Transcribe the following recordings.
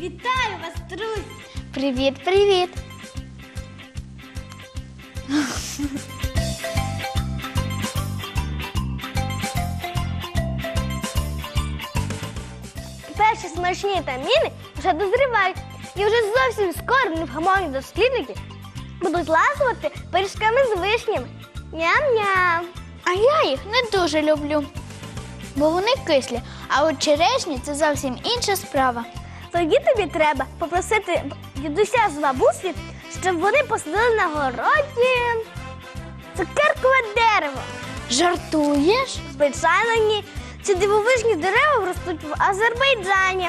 Вітаю вас, друзі! Привіт-привіт! Перші смачні таміни вже дозрівають і вже зовсім скоро невгамовні дослідники будуть лазувати пиріжками з вишнями. Ням-ням! А я їх не дуже люблю, бо вони кислі а от черешні це зовсім інша справа. Тоді тобі треба попросити дідуся з бабусі, щоб вони посадили на городі цукеркове дерево. Жартуєш? Звичайно, ні. Ці дивовижні дерева ростуть в Азербайджані.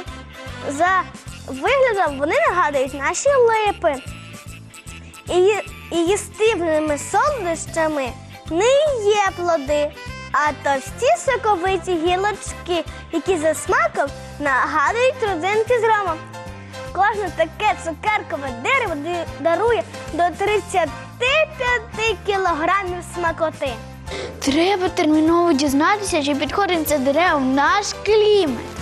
За виглядом вони нагадують наші липи. І, і їстивними солодощами не є плоди, а товсті соковиті гілочки, які за смаком нагадують родзинки з ромом. Кожне таке цукеркове дерево дарує до 35 кілограмів смакоти. Треба терміново дізнатися, чи підходить це дерево в наш клімат.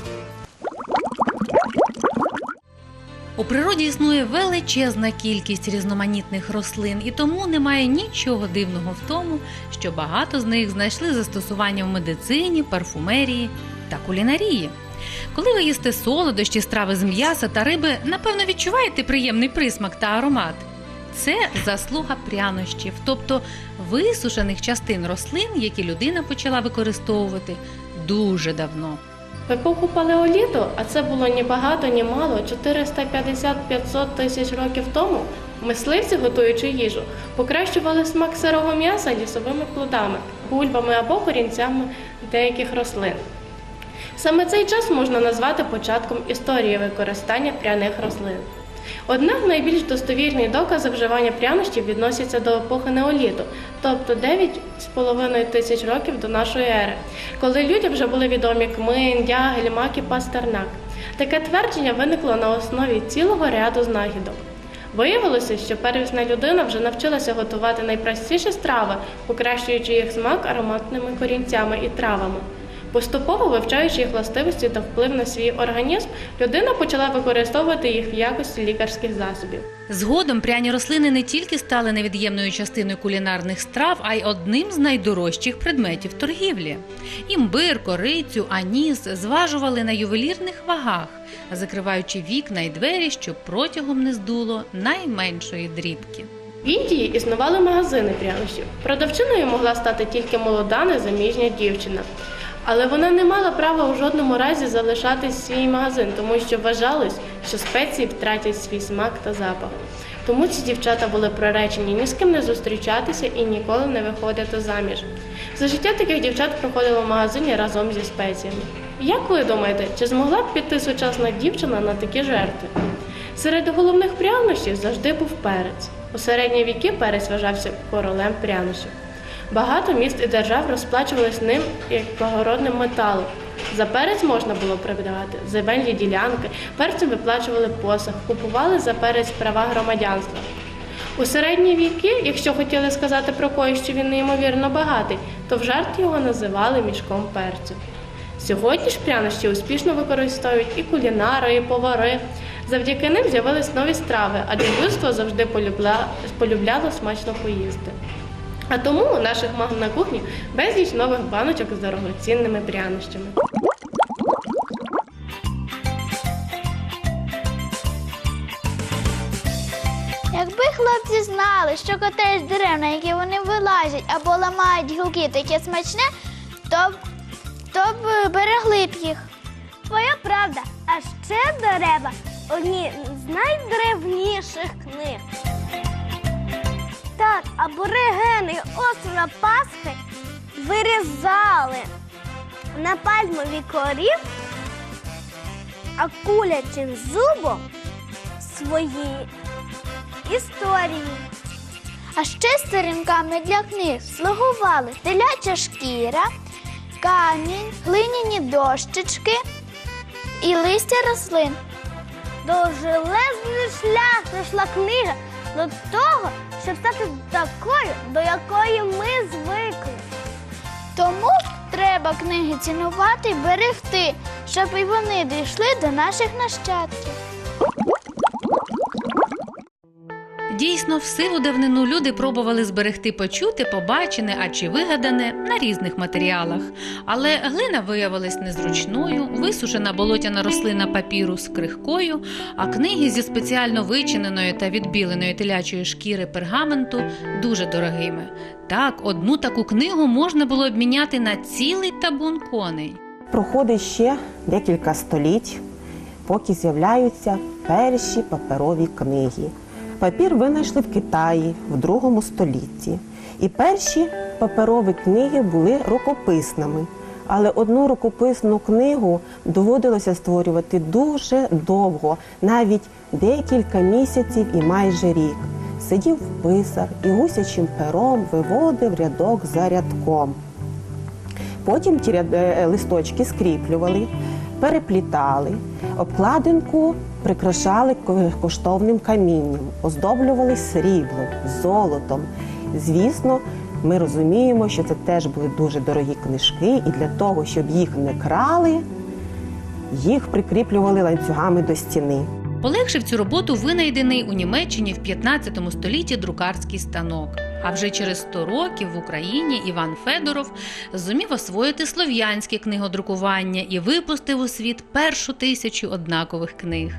У природі існує величезна кількість різноманітних рослин, і тому немає нічого дивного в тому, що багато з них знайшли застосування в медицині, парфумерії та кулінарії. Коли ви їсте солодощі, страви з м'яса та риби, напевно відчуваєте приємний присмак та аромат. Це заслуга прянощів, тобто висушених частин рослин, які людина почала використовувати дуже давно. Епоху палеоліту, а це було ні багато, ні мало, 450-500 тисяч років тому, мисливці, готуючи їжу, покращували смак сирого м'яса лісовими плодами, бульбами або корінцями деяких рослин. Саме цей час можна назвати початком історії використання пряних рослин. Однак найбільш достовірні докази вживання прянощів відносяться до епохи неоліту, тобто 9,5 тисяч років до нашої ери, коли людям вже були відомі кмин, дягель, мак і пастернак. Таке твердження виникло на основі цілого ряду знахідок. Виявилося, що первісна людина вже навчилася готувати найпростіші страви, покращуючи їх смак ароматними корінцями і травами. Поступово вивчаючи їх властивості та вплив на свій організм, людина почала використовувати їх в якості лікарських засобів. Згодом пряні рослини не тільки стали невід'ємною частиною кулінарних страв, а й одним з найдорожчих предметів торгівлі. Імбир, корицю, аніс зважували на ювелірних вагах, закриваючи вікна й двері, щоб протягом не здуло найменшої дрібки. В Індії існували магазини прянощів. Продавчиною могла стати тільки молода незаміжня дівчина. Але вона не мала права у жодному разі залишати свій магазин, тому що вважалось, що спеції втратять свій смак та запах. Тому ці дівчата були проречені ні з ким не зустрічатися і ніколи не виходити заміж. За життя таких дівчат проходило в магазині разом зі спеціями. Як ви думаєте, чи змогла б піти сучасна дівчина на такі жертви? Серед головних прянощів завжди був перець. У середні віки перець вважався королем прянощів. Багато міст і держав розплачувались ним як благородним металом. За перець можна було придбати земельні ділянки, перцем виплачували посах, купували за перець права громадянства. У середні віки, якщо хотіли сказати про когось, що він неймовірно багатий, то в жарт його називали мішком перцю. Сьогодні ж прянощі успішно використовують і кулінари, і повари. Завдяки ним з'явились нові страви, адже людство завжди полюбля... полюбляло смачно поїсти. А тому у наших мам на кухні безліч нових баночок з дорогоцінними прянощами. Якби хлопці знали, що котеж дерев, на які вони вилазять або ламають гілки таке смачне, то, б- то б берегли б їх. Твоя правда, а ще дерева одні з найдревніших книг. Так, аборигени острова Пасхи вирізали на пальмові корі акулячим зубом свої історії. А ще сторінками для книг слугували теляча шкіра, камінь, глиняні дощечки і листя рослин. Довжелезний шлях пройшла книга до того, щоб стати такою, до якої ми звикли. Тому треба книги цінувати і берегти, щоб і вони дійшли до наших нащадків. Дійсно, в сиву давнину люди пробували зберегти почуте, побачене, а чи вигадане на різних матеріалах. Але глина виявилась незручною, висушена болотяна рослина папіру з крихкою, а книги зі спеціально вичиненої та відбіленої телячої шкіри пергаменту дуже дорогими. Так, одну таку книгу можна було обміняти на цілий табун коней. Проходить ще декілька століть, поки з'являються перші паперові книги. Папір винайшли в Китаї в другому столітті. І перші паперові книги були рукописними. Але одну рукописну книгу доводилося створювати дуже довго, навіть декілька місяців і майже рік. Сидів писар і гусячим пером виводив рядок за рядком. Потім ті ряд- е, листочки скріплювали, переплітали, обкладинку прикрашали коштовним камінням, оздоблювали сріблом, золотом. Звісно, ми розуміємо, що це теж були дуже дорогі книжки, і для того, щоб їх не крали, їх прикріплювали ланцюгами до стіни. Полегшив цю роботу винайдений у Німеччині в 15 столітті друкарський станок. А вже через 100 років в Україні Іван Федоров зумів освоїти слов'янське книгодрукування і випустив у світ першу тисячу однакових книг.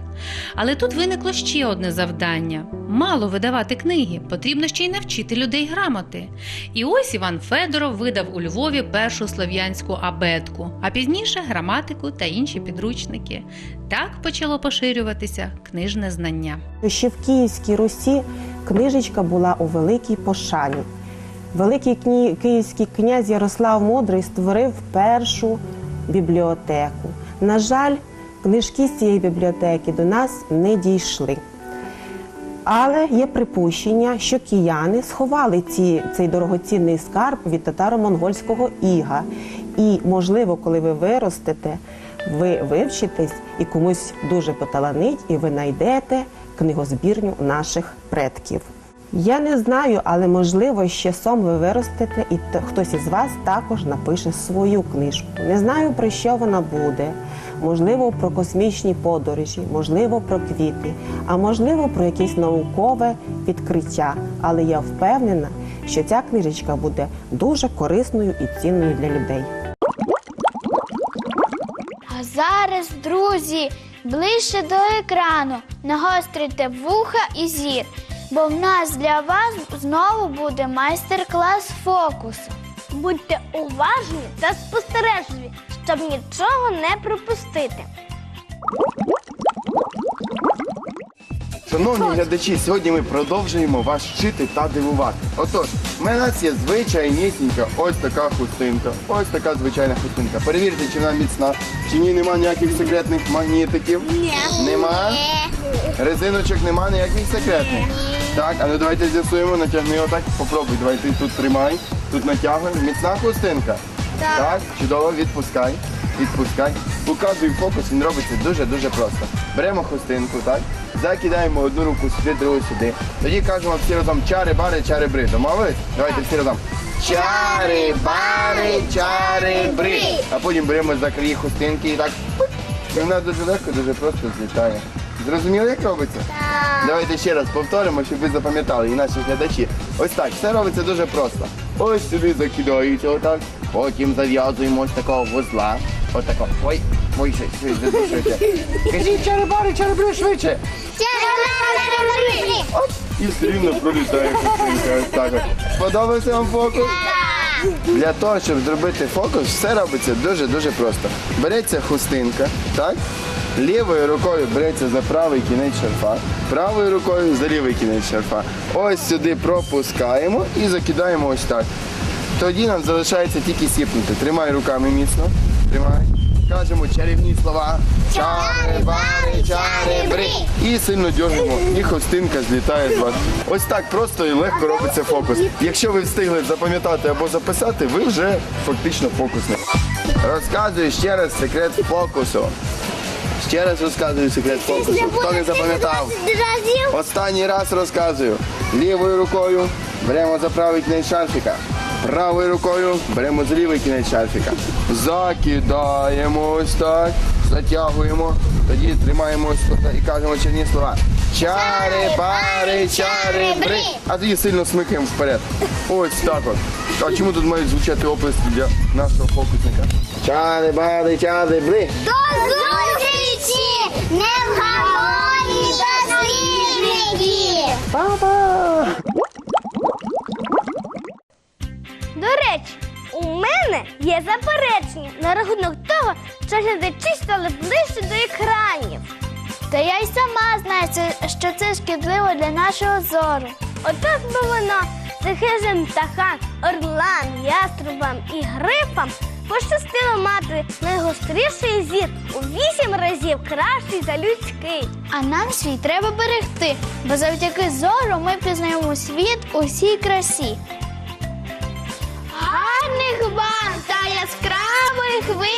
Але тут виникло ще одне завдання: мало видавати книги, потрібно ще й навчити людей грамоти. І ось Іван Федоров видав у Львові першу слов'янську абетку, а пізніше граматику та інші підручники. Так почало поширюватися книжне знання. Ще в Київській Русі книжечка була у великій пошані. Великий кні... київський князь Ярослав Мудрий створив першу бібліотеку. На жаль, книжки з цієї бібліотеки до нас не дійшли. Але є припущення, що кияни сховали ці, цей дорогоцінний скарб від татаро-монгольського іга. І, можливо, коли ви виростете, ви вивчитесь і комусь дуже поталанить, і ви знайдете книгозбірню наших предків. Я не знаю, але можливо, ще сом ви виростете, і хтось із вас також напише свою книжку. Не знаю, про що вона буде. Можливо, про космічні подорожі, можливо, про квіти, а можливо, про якесь наукове відкриття. Але я впевнена, що ця книжечка буде дуже корисною і цінною для людей. Зараз, друзі, ближче до екрану нагострите вуха і зір, бо в нас для вас знову буде майстер-клас фокусу. Будьте уважні та спостережливі, щоб нічого не пропустити. Шановні глядачі, сьогодні ми продовжуємо вас вчити та дивувати. Отож, в нас є звичайнісінька ось така хустинка. Ось така звичайна хустинка. Перевірте, чи вона міцна, чи ні нема ніяких секретних магнітиків. Ні. Нема? Резиночок нема ніяких секретних. Так, а ну давайте з'ясуємо, натягни отак. Попробуй, давай ти тут тримай, тут натягуй. Міцна хустинка. Так. чудово, відпускай. Відпускай. Показуй фокус, він робиться дуже-дуже просто. Беремо хустинку, так? Закидаємо одну руку сюди, другу сюди. Тоді кажемо всі разом чари, бари, чари, бри. Домовились? Давайте всі разом. Чари, бари, чари, бри. А потім беремо за краї хустинки і так. І вона дуже легко, дуже просто злітає. Зрозуміли, як робиться? Так. Давайте ще раз повторимо, щоб ви запам'ятали і наші глядачі. Ось так, все робиться дуже просто. Ось сюди закидається отак. Потім зав'язуємо ось такого вузла. Отако. Ой, ой, швидше, швидше, швидше. Кажіть, чарибари, чарибри, швидше. Оп, і все рівно пролітає хустинка. Ось так. от. Сподобався вам фокус? Для того, щоб зробити фокус, все робиться дуже-дуже просто. Береться хустинка, так? Лівою рукою береться за правий кінець шарфа, правою рукою за лівий кінець шарфа. Ось сюди пропускаємо і закидаємо ось так. Тоді нам залишається тільки сіпнути. Тримай руками міцно. Тримай. Кажемо чарівні слова. Чари, бари, чари, бри. І сильно дьорнемо. І хустинка злітає з вас. Ось так просто і легко робиться фокус. Якщо ви встигли запам'ятати або записати, ви вже фактично фокусник. Розказую ще раз секрет фокусу. Ще раз розказую секрет фокусу. Хто не запам'ятав? Останній раз розказую. Лівою рукою беремо за правий кінець шарфіка. Правою рукою беремо за лівий кінець шарфіка. Закидаємо ось так, затягуємо, тоді тримаємо ось тут і кажемо черні слова. Чари, бари, чари, бри. А тоді сильно смикаємо вперед. Ось так от. А чому тут мають звучати оплески для нашого фокусника? Чари, бари, чари, бри. До зустрічі! Не в гамоні дослідники! Па-па! У мене є заперечення на рахунок того, що глядачі стали ближче до екранів. Та я й сама знаю, що це шкідливо для нашого зору. Отак би воно захижим птахам, орлам, яструбам і грифам пощастило мати найгостріший зір у вісім разів кращий за людський. А нам свій треба берегти, бо завдяки зору ми пізнаємо світ у всій красі. Quick, we?